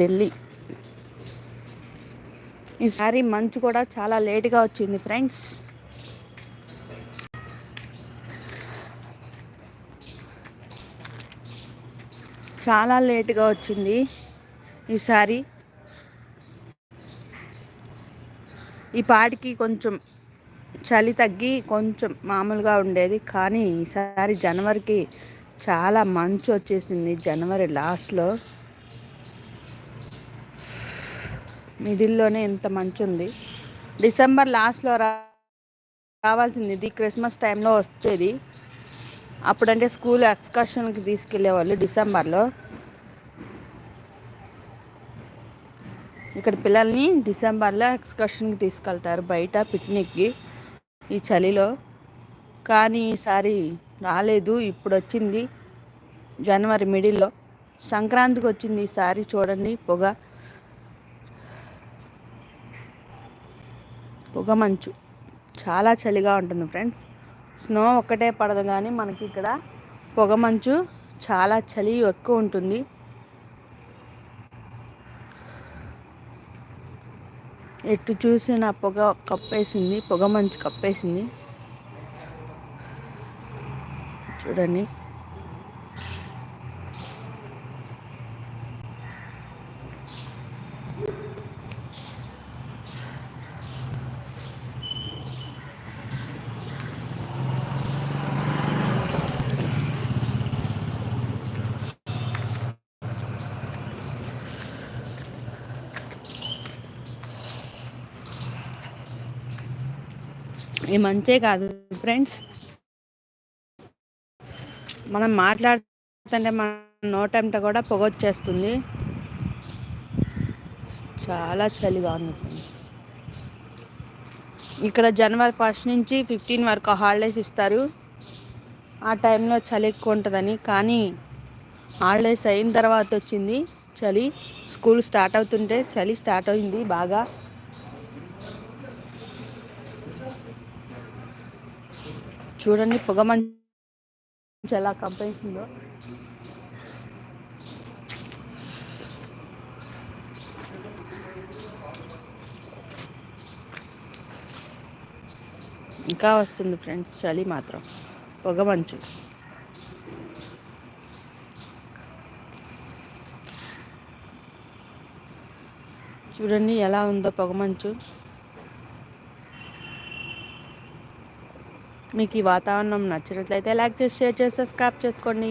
ఢిల్లీ. ఈసారి మంచు కూడా చాలా లేట్గా వచ్చింది ఫ్రెండ్స్. చాలా లేట్గా వచ్చింది ఈసారి ఈ పాటికి కొంచెం చలి తగ్గి కొంచెం మామూలుగా ఉండేది కానీ ఈసారి జనవరికి చాలా మంచు వచ్చేసింది జనవరి లాస్ట్లో. మిడిల్లోనే ఎంత మంచు ఉంది డిసెంబర్ లాస్ట్లో రా రావాల్సింది ఇది క్రిస్మస్ టైంలో వచ్చేది. అప్పుడంటే స్కూల్ ఎక్స్కర్షన్కి తీసుకెళ్ళేవాళ్ళు డిసెంబర్లో. ఇక్కడ పిల్లల్ని డిసెంబర్లో ఎక్స్కర్షన్కి తీసుకెళ్తారు బయట పిక్నిక్కి ఈ చలిలో. కానీ ఈసారి రాలేదు ఇప్పుడు వచ్చింది జనవరి మిడిల్లో. సంక్రాంతికి వచ్చింది ఈసారి చూడండి పొగ. పొగ మంచు. చాలా చలిగా ఉంటుంది ఫ్రెండ్స్. స్నో ఒక్కటే పడదు కానీ మనకి ఇక్కడ పొగ మంచు చాలా చలి ఎక్కువ ఉంటుంది. ఎటు చూసిన పొగ కప్పేసింది పొగ మంచు కప్పేసింది. చూడండి. ఈ మంచే కాదు ఫ్రెండ్స్. మనం మాట్లాడుతుంటే మన నోటంట కూడా పొగొచ్చేస్తుంది చాలా చలిగా ఉంది ఫ్రెండ్స్. ఇక్కడ జనవరి ఫస్ట్ నుంచి ఫిఫ్టీన్ వరకు హాలిడేస్ ఇస్తారు. ఆ టైంలో చలి ఎక్కువ ఉంటుందని కానీ హాలిడేస్ అయిన తర్వాత వచ్చింది చలి. స్కూల్ స్టార్ట్ అవుతుంటే చలి స్టార్ట్ అయింది బాగా. చూడండి పొగ మంచి ఎలా కంపేసిందో ఇంకా వస్తుంది ఫ్రెండ్స్ చలి మాత్రం. పొగ మంచు. చూడండి ఎలా ఉందో పొగ మంచు. మీకు ఈ వాతావరణం నచ్చినట్లయితే లైక్ చేసి షేర్ చేసి సబ్స్క్రైబ్ చేసుకోండి.